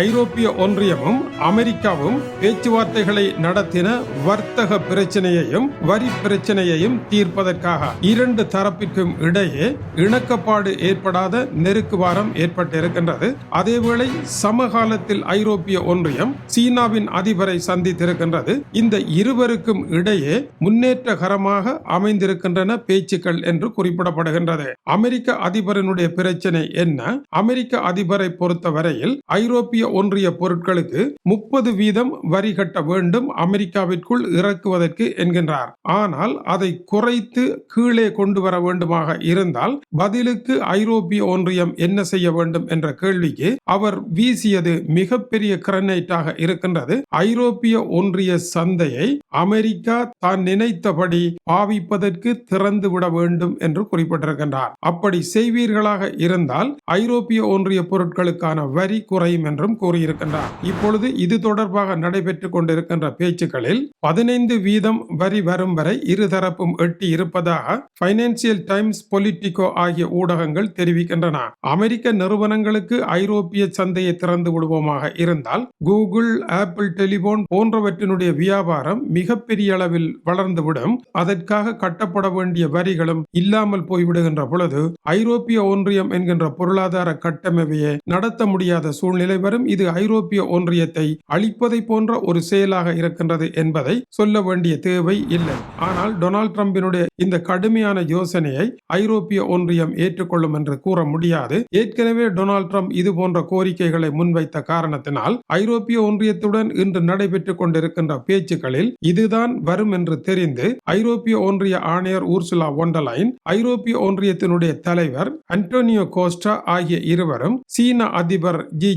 ஐரோப்பிய ஒன்றியமும் அமெரிக்காவும் பேச்சுவார்த்தைகளை நடத்தின வர்த்தக பிரச்சனையையும் வரி பிரச்சனையையும் தீர்ப்பதற்காக இரண்டு தரப்பிற்கும் இடையே இணக்கப்பாடு ஏற்படாத நெருக்குவாரம் ஏற்பட்டிருக்கின்றது. அதேவேளை சமகாலத்தில் ஐரோப்பிய ஒன்றியம் சீனாவின் அதிபரை சந்தித்திருக்கின்றது. இந்த இருவருக்கும் இடையே முன்னேற்றகரமாக அமைந்திருக்கின்றன பேச்சுக்கள் என்று குறிப்பிடப்படுகின்றது. அமெரிக்க அதிபரனுடைய பிரச்சனை என்ன? அமெரிக்க அதிபரை பொறுத்தவரையில் ஐரோப்பிய ஒன்றிய பொருட்களுக்கு முப்பது வீதம் வரி கட்ட வேண்டும் அமெரிக்காவிற்குள் இறக்குவதற்கு என்கின்றார். ஆனால் அதை குறைத்து கீழே கொண்டு வர வேண்டுமாக இருந்தால் பதிலுக்கு ஐரோப்பிய ஒன்றியம் என்ன செய்ய வேண்டும் என்ற கேள்விக்கு அவர் வீசியது மிகப்பெரிய கிரனைட்டாக இருக்கின்றது. ஐரோப்பிய ஒன்றிய சந்தையை அமெரிக்கா தான் நினைத்தபடி பாவிப்பதற்கு திறந்து விட வேண்டும் என்று குறிப்பிட்டிருக்கின்றார். அப்படி செய்வீர்களாக இருந்தால் ஐரோப்பிய ஒன்றிய பொருட்களுக்கான வரி குறையும் என்றும் கூறியிருக்கின்றார். இப்பொழுது இது தொடர்பாக நடைபெற்றுக் கொண்டிருக்கின்ற பேச்சுக்களில் பதினைந்து வீதம் வரி வரும் வரை இருதரப்பும் எட்டி இருப்பதாக பைனான்சியல் டைம்ஸ் பொலிட்டிகோ ஆகிய ஊடகங்கள் தெரிவிக்கின்றன. அமெரிக்க நிறுவனங்களுக்கு ஐரோப்பிய சந்தையை திறந்து விடுவோமாக இருந்தால் கூகுள் ஆப்பிள் டெலிபோன் போன்றவற்றினுடைய வியாபாரம் மிகப்பெரிய அளவில் வளர்ந்துவிடும். அதற்காக கட்டப்பட வேண்டிய வரிகளும் இல்லாமல் போய்விடுகின்ற பொழுது ஐரோப்பிய ஒன்றியம் என்கின்ற பொருளாதார கட்டமைப்பையே நடத்த முடியாத சூழ்நிலை வரும். இது ஐரோப்பிய ஒன்றியத்தை அழிப்பதை போன்ற ஒரு செயலாக இருக்கின்றது என்பதை சொல்ல வேண்டிய தேவை இல்லை. ஆனால் டொனால்ட் ட்ரம்பினுடைய இந்த கடுமையான யோசனையை ஐரோப்பிய ஒன்றியம் ஏற்றுக்கொள்ளும் என்று கூற முடியாது. ஏற்கனவே டொனால்ட் ட்ரம்ப் இது போன்ற கோரிக்கைகளை முன்வைத்த காரணத்தினால் ஐரோப்பிய ஒன்றியத்துடன் இன்று நடைபெற்றுக் கொண்டிருக்கின்ற பேச்சுக்களில் இதுதான் வரும் என்று தெரிந்து ஐரோப்பிய ஒன்றிய ஆணையர் ஊர்சுலா ஒண்டலைன் ஐரோப்பிய ஒன்றியத்தினுடைய தலைவர் அன்டோனியோ கோஸ்டா ஆகிய இருவரும் சீன அதிபர் ஜி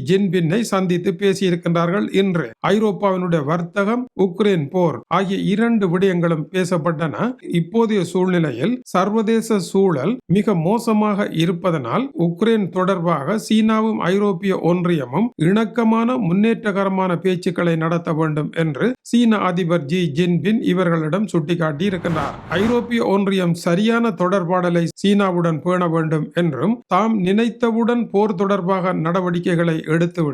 புட்டினை சந்தித்து பேசியிருக்கின்றார்கள் இன்று. ஐரோப்பாவினுடைய வர்த்தகம் உக்ரைன் போர் ஆகிய இரண்டு விடயங்களும் பேசப்பட்டன. இப்போதைய சூழ்நிலையில் சர்வதேச சூழல் மிக மோசமாக இருப்பதனால் உக்ரைன் தொடர்பாக சீனாவும் ஐரோப்பிய ஒன்றியமும் இணக்கமான முன்னேற்றகரமான பேச்சுக்களை நடத்த வேண்டும் என்று சீன அதிபர் ஜி ஜின்பின் இவர்களிடம் சுட்டிக்காட்டி இருக்கின்றார் ஐரோப்பிய ஒன்றியம் சரியான தொடர்பாடலை சீனாவுடன் பேண வேண்டும் என்றும் தாம் நினைத்தவுடன் போர் தொடர்பாக நடவடிக்கைகளை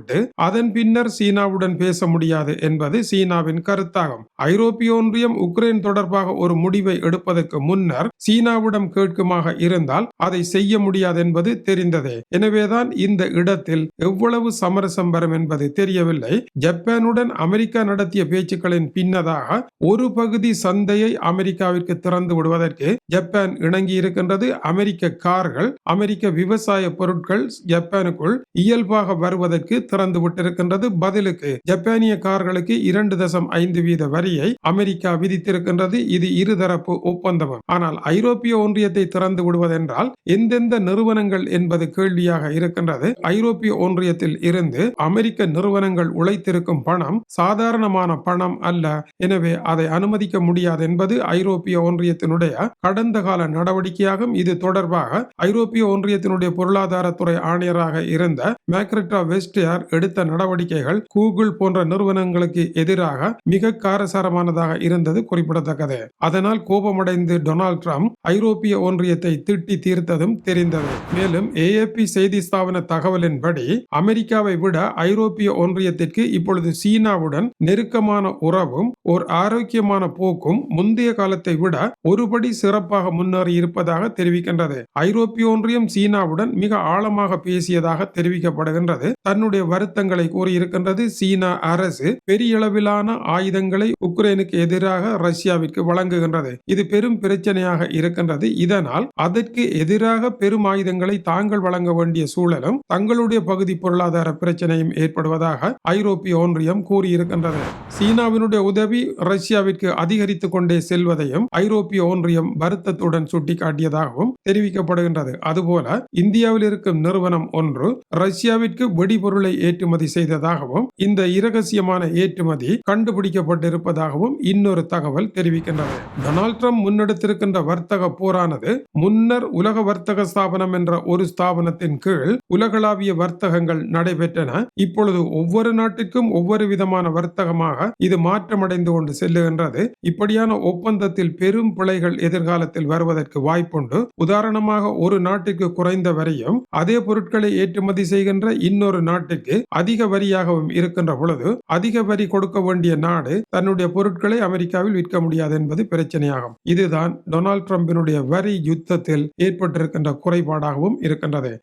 விட்டு அதன் பின்னர் சீனாவுடன் பேச முடியாது என்பது சீனாவின் கருத்தாகும். ஐரோப்பிய ஒன்றியம் உக்ரைன் தொடர்பாக ஒரு முடிவை எடுப்பதற்கு முன்னர் சீனாவிடம் கேட்குமாக இருந்தால் அதை செய்ய முடியாது என்பது தெரிந்ததே. எனவேதான் இந்த இடத்தில் எவ்வளவு சமரசம் வரும் என்பது தெரியவில்லை. ஜப்பானுடன் அமெரிக்கா நடத்திய பேச்சுக்களின் பின்னதாக ஒரு பகுதி சந்தையை அமெரிக்காவிற்கு திறந்து விடுவதற்கு ஜப்பான் இணங்கி இருக்கின்றது. அமெரிக்க கார்கள் அமெரிக்க விவசாய பொருட்கள் ஜப்பானுக்குள் இயல்பாக வருவதற்கு திறந்து விட்டிருக்கின்றது. பதிலுக்கு ஜப்பானிய கார்களுக்கு இரண்டு தசம் ஐந்து வீத வரியை அமெரிக்கா விதித்திருக்கின்றது. இது இருதரப்பு ஒப்பந்தம் ஆனால் ஐரோப்பிய ஒன்றியத்தை திறந்து விடுவதென்றால் எந்தெந்த நிறுவனங்கள் என்பது கேள்வியாக இருக்கின்றது. ஐரோப்பிய ஒன்றியத்தில் இருந்து அமெரிக்க நிறுவனங்கள் உழைத்திருக்கும் பணம் சாதாரணமான பணம் அல்ல. எனவே அதை அனுமதிக்க முடியாது என்பது ஐரோப்பிய ஒன்றியத்தினுடைய கடந்த கால நடவடிக்கையாகும். இது தொடர்பாக ஐரோப்பிய ஒன்றியத்தினுடைய பொருளாதாரத்துறை ஆணையராக இருந்த மேக்ரெட்டா வெஸ்டியர் எடுத்த நடவடிக்கைகள் கூகுள் போன்ற நிறுவனங்களுக்கு எதிராக மிக காரசாரமானதாக இருந்தது குறிப்பிடத்தக்கது. அதனால் கோபமடைந்து டொனால்ட் ட்ரம்ப் ஐரோப்பிய ஒன்றியத்தை திட்டி தீர்த்ததும் தெரிந்தது. மேலும் ஏஏபி செய்தி ஸ்தாபன தகவலின்படி அமெரிக்காவை விட ஐரோப்பிய ஒன்றியத்திற்கு இப்பொழுது சீனாவுடன் நெருக்கமான உறவும் ஒரு ஆரோக்கியமான போக்கும் முந்தைய காலத்தை விட ஒருபடி சிறப்பாக முன்னேறி இருப்பதாக தெரிவிக்கின்றது. ஐரோப்பிய ஒன்றியம் சீனாவுடன் மிக ஆழமாக பேசியதாக தெரிவிக்கப்படுகின்றது. தன்னுடைய வருத்தங்களை கூறியிருக்கின்றது. சீனா அரசு பெரிய அளவிலான ஆயுதங்களை உக்ரைனுக்கு எதிராக ரஷ்யாவிற்கு வழங்குகின்றது. இது பெரும் பிரச்சனையாக இருக்கின்றது. இதனால் அதற்கு எதிராக பெரும் ஆயுதங்களை தாங்கள் வழங்க வேண்டிய சூழலும் தங்களுடைய பகுதி பொருளாதார பிரச்சனையும் ஏற்படுவதாக ஐரோப்பிய ஒன்றியம் கூறியிருக்கின்றது. சீனாவினுடைய உதவி ரஷ்யாவிற்கு அதிகரித்துக் கொண்டே செல்வதையும் ஐரோப்பிய ஒன்றியம் வருத்தத்துடன் சுட்டிக்காட்டியதாகவும் தெரிவிக்கப்படுகின்றது. அதுபோல இந்தியாவில் இருக்கும் நிறுவனம் ஒன்று ரஷ்யாவிற்கு வெடிபொருளை ஏற்றுமதி செய்ததாகவும் இந்த இரகசியமான ஏற்றுமதி கண்டுபிடிக்கப்பட்டிருப்பதாகவும் இன்னொரு தகவல் தெரிவிக்கின்றது. டொனால்ட் ட்ரம்ப் முன்னெடுத்திருக்கின்ற வர்த்தக போரானது முன்னர் உலக வர்த்தக ஸ்தாபனம் என்ற ஒரு ஸ்தாபனத்தின் கீழ் உலகளாவிய வர்த்தகங்கள் நடைபெற்றன. இப்பொழுது ஒவ்வொரு நாட்டிற்கும் ஒவ்வொரு விதமான வர்த்தகமாக இது மாற்றமடைந்து கொண்டு செல்லுகின்றது. இப்படியான ஒப்பந்தத்தில் பெரும் பிழைகள் எதிர்காலத்தில் வருவதற்கு வாய்ப்புண்டு. உதாரணமாக ஒரு நாட்டிற்கு குறைந்த வரையும் அதே பொருட்களை ஏற்றுமதி செய்கின்ற இன்னொரு நாட்டுக்கு அதிக வரியாகவும் இருக்கின்ற பொழுது அதிக வரி கொடுக்க வேண்டிய நாடு தன்னுடைய பொருட்களை அமெரிக்காவில் விற்க முடியாது என்பது பிரச்சனையாகும். இதுதான் டொனால்ட் ட்ரம்பினுடைய வரி யுத்தத்தில் ஏற்பட்டிருக்கின்ற குறைபாடாகவும் இருக்கின்றது.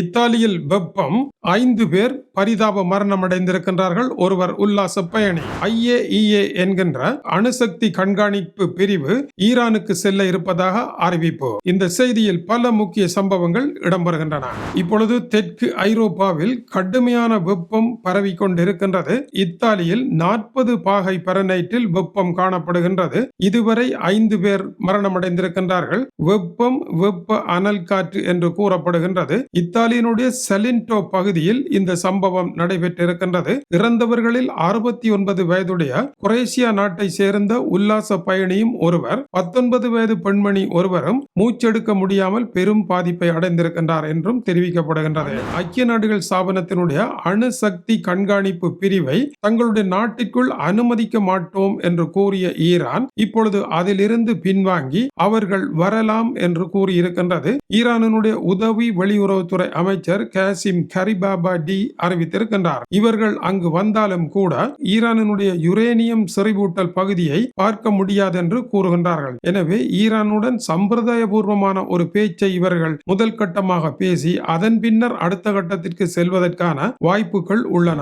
இத்தாலியில் வெப்பம் ஐந்து பேர் பரிதாப மரணம் அடைந்திருக்கின்றார்கள் ஒருவர் உல்லாச பயணி ஐஏஇஏ என்கின்ற அணுசக்தி கண்காணிப்பு பிரிவு ஈரானுக்கு செல்ல இருப்பதாக அறிவிப்பு. இந்த செய்தியில் பல முக்கிய சம்பவங்கள் இடம்பெறுகின்றன. இப்பொழுது தெற்கு ஐரோப்பாவில் கடுமையான வெப்பம் பரவி கொண்டிருக்கின்றது இத்தாலியில் நாற்பது பாகை பரநைட்டில் வெப்பம் காணப்படுகின்றது. இதுவரை ஐந்து பேர் மரணமடைந்திருக்கின்றார்கள். வெப்பம் வெப்ப அனல் காற்று என்று கூறப்படுகின்றது. இத்தாலியினுடைய செலின்டோ பகுதியில் இந்த சம்பவம் சம்பவம் நடைபெற்றிருக்கின்றது. இறந்தவர்களில் அறுபத்தி ஒன்பது வயதுடைய குரேஷியா நாட்டை சேர்ந்த உல்லாச பயணியும் ஒருவர் பத்தொன்பது வயது பெண்மணி ஒருவரும் மூச்செடுக்க முடியாமல் பெரும் பாதிப்பை அடைந்திருக்கின்றார் என்றும் தெரிவிக்கப்படுகின்றது. ஐக்கிய நாடுகள் ஸ்தாபனத்தினுடைய அணுசக்தி கண்காணிப்பு பிரிவை தங்களுடைய நாட்டிற்குள் அனுமதிக்க மாட்டோம் என்று கூறிய ஈரான் இப்பொழுது அதிலிருந்து பின்வாங்கி அவர்கள் வரலாம் என்று கூறியிருக்கின்றது. ஈரானினுடைய உதவி வெளியுறவுத்துறை அமைச்சர் காசிம் கரிபாபா டி அறிவித்திருக்கின்றார். இவர்கள் அங்கு வந்தாலும் கூட ஈரானினுடைய யுரேனியம் செறிவூட்டல் பகுதியை பார்க்க முடியாது என்று கூறுகின்றார்கள். எனவே ஈரானுடன் சம்பிரதாயபூர்வமான ஒரு பேச்சை இவர்கள் முதல் கட்டமாக பேசி அதன் பின்னர் அடுத்த கட்டத்திற்கு செல்வதற்கான வாய்ப்புகள் உள்ளன.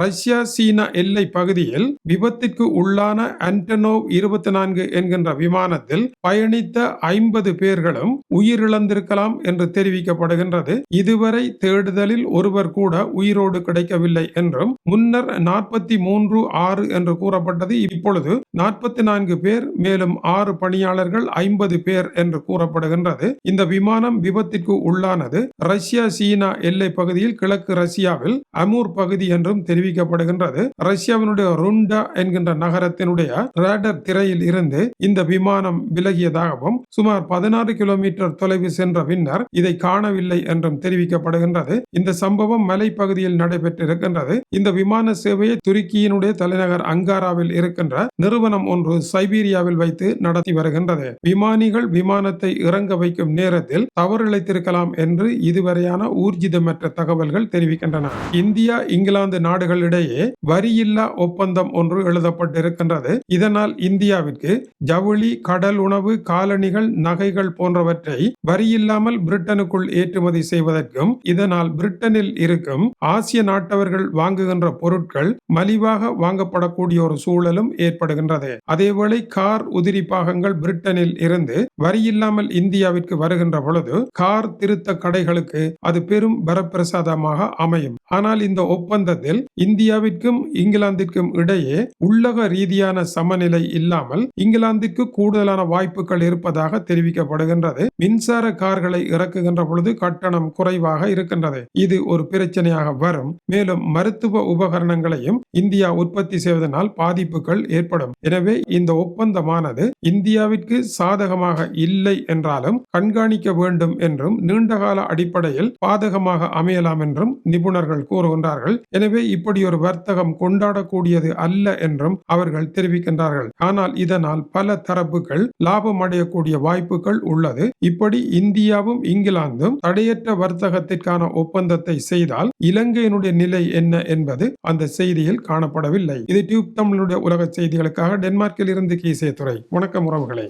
ரஷ்யா சீனா எல்லை பகுதியில் விபத்திற்கு உள்ளான அண்டனோவ் இருபத்தி நான்கு என்கின்ற விமானத்தில் பயணித்த ஐம்பது பேர்களும் உயிரிழந்திருக்கலாம் என்று தெரிவிக்கப்படுகின்றது. இதுவரை தேடுதலில் ஒருவர் கூட உயிரோடு கிடைக்கவில்லை என்றும் முன்னர் நாற்பத்தி மூன்று ஆறு என்று கூறப்பட்டது இப்பொழுது நாற்பத்தி நான்கு பேர் மேலும் ஆறு பணியாளர்கள் ஐம்பது பேர் என்று கூறப்படுகின்றது. இந்த விமானம் விபத்திற்கு உள்ளானது ரஷ்யா சீனா எல்லை பகுதியில் கிழக்கு ரஷ்யாவில் அமூர் பகுதி என்றும் தெரிவிக்கப்படுகின்றது. ரஷ்யாவினுடைய ருண்டா என்கின்ற நகரத்தினுடைய ரேடர் திரையில் இருந்து இந்த விமானம் விலகியதாகவும் சுமார் பதினாறு கிலோமீட்டர் தொலைவு சென்ற பின்னர் இதை காணவில்லை என்றும் தெரிவிக்கப்படுகின்றது. இந்த சம்பவம் மலைப்பகுதியில் நடைபெற்றிருக்கின்றது. இந்த விமான சேவையை துருக்கியினுடைய தலைநகர் அங்காராவில் இருக்கின்ற நிறுவனம் ஒன்று சைபீரியாவில் வைத்து நடத்தி வருகின்றது. விமானிகள் விமானத்தை இறங்க வைக்கும் நேரத்தில் தவறிழைத்திருக்கலாம் என்று இதுவரையான ஊர்ஜிதமற்ற தகவல்கள் தெரிவிக்கின்றன. இந்தியா இங்கிலாந்து நாடுகளிடையே வரியில்லா ஒப்பந்தம் ஒன்று எழுதப்பட்டிருக்கின்றது. இதனால் இந்தியாவிற்கு ஜவுளி கடல் உணவு காலணிகள் நகைகள் போன்றவற்றை வரியில்லாமல் பிரிட்டனுக்குள் ஏற்றுமதி செய்வதற்கும் இதனால் பிரிட்டனில் இருக்கும் ஆசிய நாட்டவர்கள் வாங்குகின்ற பொருட்கள் மலிவாக வாங்கப்படக்கூடிய ஒரு சூழலும் ஏற்படுகின்றது. அதேவேளை கார் உதிரி பாகங்கள் பிரிட்டனில் இருந்து வரியில்லாமல் இந்தியாவிற்கு வருகின்ற பொழுது கார் திருத்த கடைகளுக்கு அது பெரும் வரப்பிரசாதமாக அமையும். ஆனால் இந்த ஒப்பந்தத்தில் இந்தியாவிற்கும் இங்கிலாந்திற்கும் இடையே உள்ளக ரீதியான சமநிலை இல்லாமல் இங்கிலாந்திற்கு கூடுதலான வாய்ப்புகள் இருப்பதாக தெரிவிக்கப்படுகின்றது. மின்சார கார்களை இறக்குகின்ற பொழுது கட்டணம் குறைவாக இருக்கின்றது. இது ஒரு பிரச்சனையாக வரும். ஏற்படும். மேலும் மருத்துவ உபகரணங்களையும் இந்தியா உற்பத்தி செய்வதனால் பாதிப்புகள் ஏற்படும். எனவே இந்த ஒப்பந்தமானது இந்தியாவிற்கு சாதகமாக இல்லை என்றாலும் கண்காணிக்க வேண்டும் என்றும் நீண்டகால அடிப்படையில் பாதகமாக அமையலாம் என்றும் நிபுணர்கள் கூறுகின்றார்கள். எனவே இப்படி ஒரு வர்த்தகம் கொண்டாடக்கூடியது அல்ல என்றும் அவர்கள் தெரிவிக்கின்றார்கள். ஆனால் இதனால் பல தரப்புகள் லாபம் அடையக்கூடிய வாய்ப்புகள் உள்ளது. இப்படி இந்தியாவும் இங்கிலாந்தும் தடையற்ற வர்த்தகத்திற்கான ஒப்பந்தத்தை செய்தால் இலங்கை சூரியனுடைய நிலை என்ன என்பது அந்த செய்தியில் காணப்படவில்லை. இது டியூப் தமிழுடைய உலக செய்திகளுக்காக டென்மார்க்கில் இருந்து கீசே துறை வணக்கம் உறவுகளை.